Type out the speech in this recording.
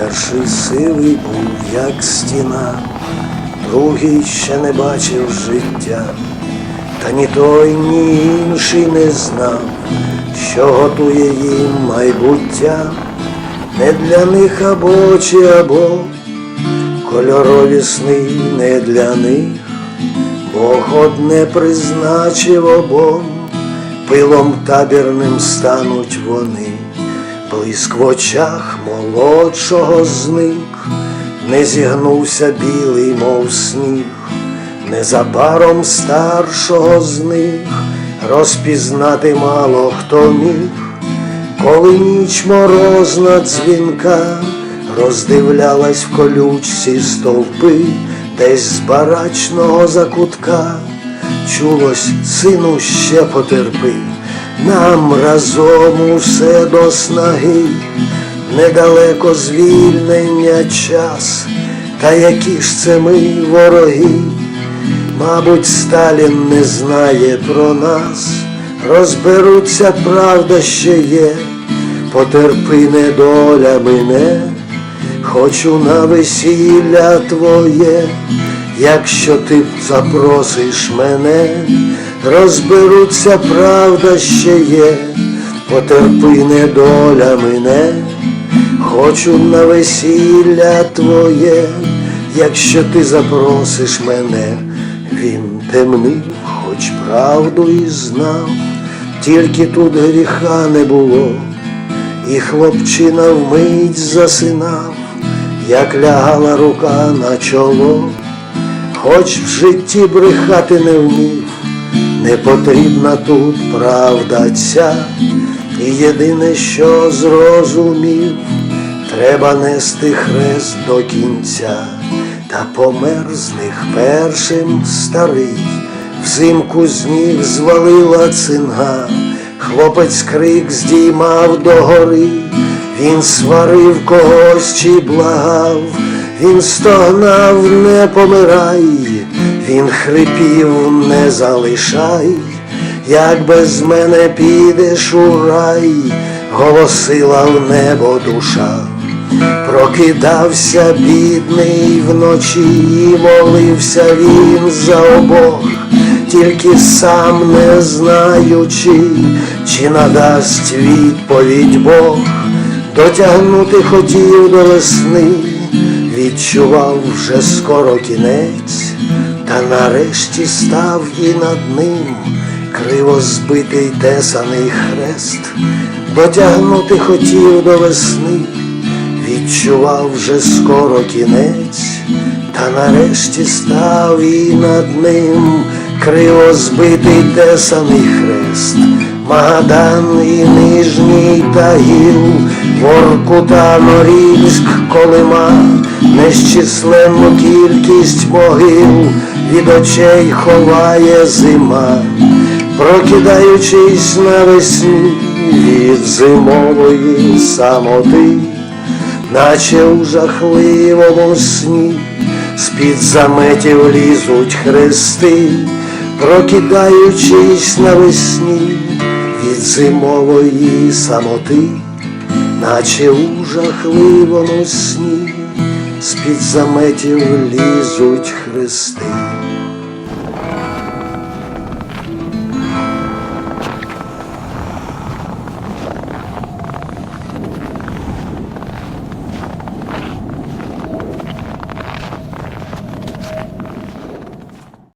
Перший сивий був, як стіна, другий ще не бачив життя, та ні той, ні інший не знав, що готує їм майбуття, не для них або чи або кольорові сни не для них, Бог одне призначив обом, пилом табірним стануть вони, блиск в очах молодшого зник, не зігнувся білий, мов сніг, незабаром старшого з них розпізнати мало хто міг, коли ніч морозна дзвінка роздивлялась в колючці стовпи, десь з барачного закутка чулось, сину, ще потерпи, нам разом усе до снаги, недалеко звільнення час, та які ж це ми вороги, мабуть, Сталін не знає про нас, розберуться, правда ще є, потерпи недоля мене, хочу на весілля твоє, якщо ти запросиш мене, розберуться, правда ще є, потерпи недоля мене, хочу на весілля твоє, якщо ти запросиш мене, він темнив, хоч правду і знав, тільки тут гріха не було. І хлопчина вмить засинав, як лягала рука на чоло, хоч в житті брехати не вмів, не потрібна тут правда ця, і єдине, що зрозумів, треба нести хрест до кінця, та помер з них першим старий, взимку з ніг звалила цинга. Хлопець крик здіймав догори, він сварив когось чи благав, він стогнав, не помирай, він хрипів, не залишай, як без мене підеш у рай, голосила в небо душа. Прокидався бідний вночі, і молився він за обох. Тільки сам не знаючи, чи надасть відповідь Бог, дотягнути хотів до весни, відчував вже скоро кінець, та нарешті став і над ним криво збитий тесаний хрест, дотягнути хотів до весни, відчував вже скоро кінець, та нарешті став і над ним криво збитий тесаний хрест, Магадан і Нижній Тагіл, Воркута, Норільськ, Колима, нещисленну кількість могил від очей ховає зима, прокидаючись навесні від зимової самоти, наче у жахливому сні. З-під заметів лізуть хрести, прокидаючись навесні від зимової самоти, наче у жахливому сні, з-під заметів лізуть хрести.